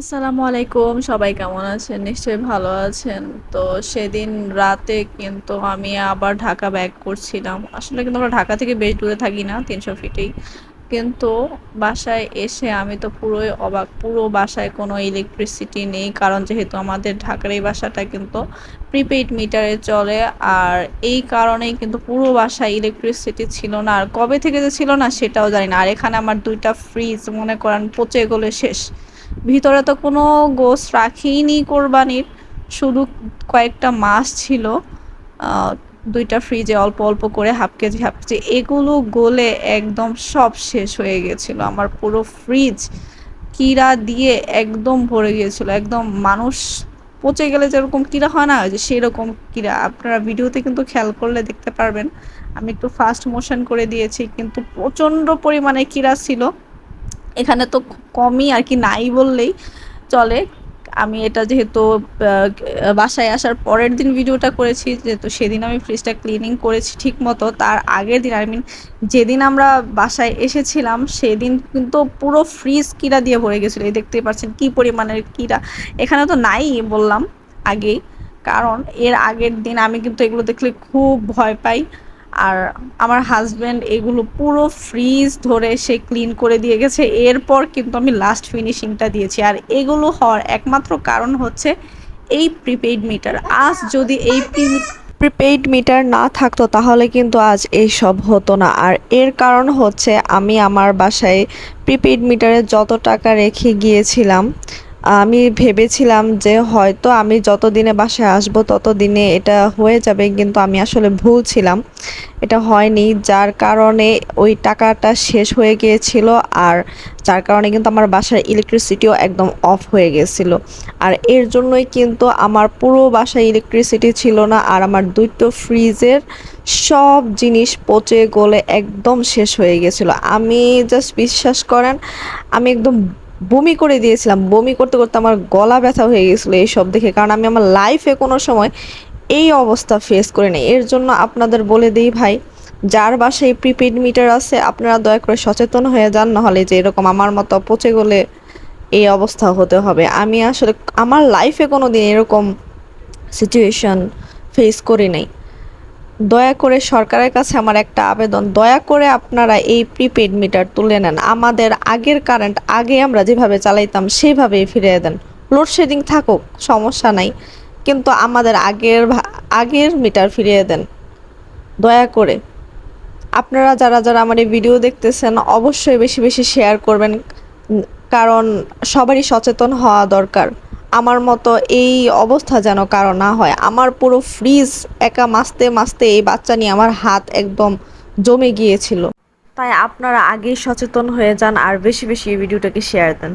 আসসালামু আলাইকুম, সবাই কেমন আছেন? নিশ্চয়ই ভালো আছেন। তো সেদিন রাতে কিন্তু আমি আবার ঢাকা ব্যাক করছিলাম। আসলে কিন্তু আমরা ঢাকা থেকে বেশ দূরে থাকি না, তিনশো ফিটেই কিন্তু বাসায় এসে আমি তো পুরোই অবাক, পুরো বাসায় কোনো ইলেকট্রিসিটি নেই। কারণ যেহেতু আমাদের ঢাকার এই বাসাটা কিন্তু প্রিপেইড মিটারে চলে। আর এই কারণেই কিন্তু পুরো বাসায় ইলেকট্রিসিটি ছিল না। আর কবে থেকে যে ছিল না সেটাও জানি না। আর এখানে আমার দুইটা ফ্রিজ মনে করেন, পচে গলে শেষ। ভিতরে তো কোনো গোস রাখিনি কোরবানির। শুধু কয়েকটা মাছ ছিল। দুইটা ফ্রিজে অল্প অল্প করে হাফ কেজি হাফ কেজি এগুলো গলে একদম সব শেষ হয়ে গেছিল। আমার পুরো ফ্রিজ কিরা দিয়ে একদম ভরে গিয়েছিল একদম মানুষ পচে গেলে যেরকম কিরা হয় না যে সেরকম কিরা আপনারা ভিডিওতে কিন্তু খেয়াল করলে দেখতে পারবেন। আমি একটু ফাস্ট মোশন করে দিয়েছি, কিন্তু প্রচণ্ড পরিমাণে কিরা ছিল। এখানে তো কমই আর কি নাই বললেই চলে। আমি এটা যেহেতু বাসায় আসার পরের দিন ভিডিওটা করেছি, যেহেতু সেদিন আমি ফ্রিজটা ক্লিনিং করেছি ঠিক মতো তার আগের দিন আই মিন যেদিন আমরা বাসায় এসেছিলাম, সেদিন কিন্তু পুরো ফ্রিজ কিরা দিয়ে ভরে গেছিল, এই দেখতেই পাচ্ছেন কি পরিমাণের কিরা এখানে তো নাই বললাম আগেই, কারণ এর আগের দিন আমি কিন্তু এগুলো দেখলে খুব ভয় পাই। আর আমার হাজব্যান্ড এগুলো পুরো ফ্রিজ ধরে সে ক্লিন করে দিয়ে গেছে। এরপর কিন্তু আমি লাস্ট ফিনিশিংটা দিয়েছি। আর এগুলো হওয়ার একমাত্র কারণ হচ্ছে এই প্রিপেইড মিটার আজ যদি এই প্রিপেইড মিটার না থাকতো, তাহলে কিন্তু আজ এই সব হতো না। আর এর কারণ হচ্ছে আমি আমার বাসায় প্রিপেইড মিটারে যত টাকা রেখে গিয়েছিলাম আমি ভেবেছিলাম যে হয়তো আমি যতদিনে বাসায় আসব তত দিনে এটা হয়ে যাবে, কিন্তু আমি আসলে ভুল ছিলাম। এটা হয়নি, যার কারণে ওই টাকাটা শেষ হয়ে গিয়েছিল আর যার কারণে কিন্তু আমার বাসার ইলেকট্রিসিটিও একদম অফ হয়ে গেছিল আর এর জন্যই কিন্তু আমার পুরো বাসায় ইলেকট্রিসিটি ছিল না আর আমার দুটো ফ্রিজের সব জিনিস পচে গলে একদম শেষ হয়ে গেছিল আমি জাস্ট বিশ্বাস করেন, আমি একদম বমি করে দিয়েছিলাম। বমি করতে করতে আমার গলা ব্যথা হয়ে গেছিল এইসব দেখে। কারণ আমি আমার লাইফে কোনো সময় এই অবস্থা ফেস করে নেই। এর জন্য আপনাদের বলে দিই ভাই, যার বাসায় প্রিপেড মিটার আছে, আপনারা দয়া করে সচেতন হয়ে যান, নাহলে যে এরকম আমার মতো পচে গেলে এই অবস্থা হতে হবে। আমি আসলে, আমার লাইফে কোনো দিন এরকম সিচুয়েশন ফেস করি নাই। দয়া করে সরকারের কাছে আমার একটা আবেদন। দয়া করে আপনারা এই প্রিপেড মিটার তুলে নেন। আমাদের আগের কারেন্ট আগে আমরা যেভাবে চালাইতাম সেইভাবেই ফিরিয়ে দেন। লোডশেডিং থাকুক, সমস্যা নাই। কিন্তু আমাদের আগের আগের মিটার ফিরিয়ে দেন। দয়া করে। আপনারা যারা যারা আমার এই ভিডিও দেখতেছেন, অবশ্যই বেশি বেশি শেয়ার করবেন। কারণ সবারই সচেতন হওয়া দরকার। আমার মতো এই অবস্থা যেন কারও না হয়। আমার পুরো ফ্রিজ একা মাসতে মাসতে এই বাচ্চা নিয়ে আমার হাত একদম জমে গিয়েছিল। তাই আপনারা আগেই সচেতন হয়ে যান আর বেশি বেশি এই ভিডিওটাকে শেয়ার দেন।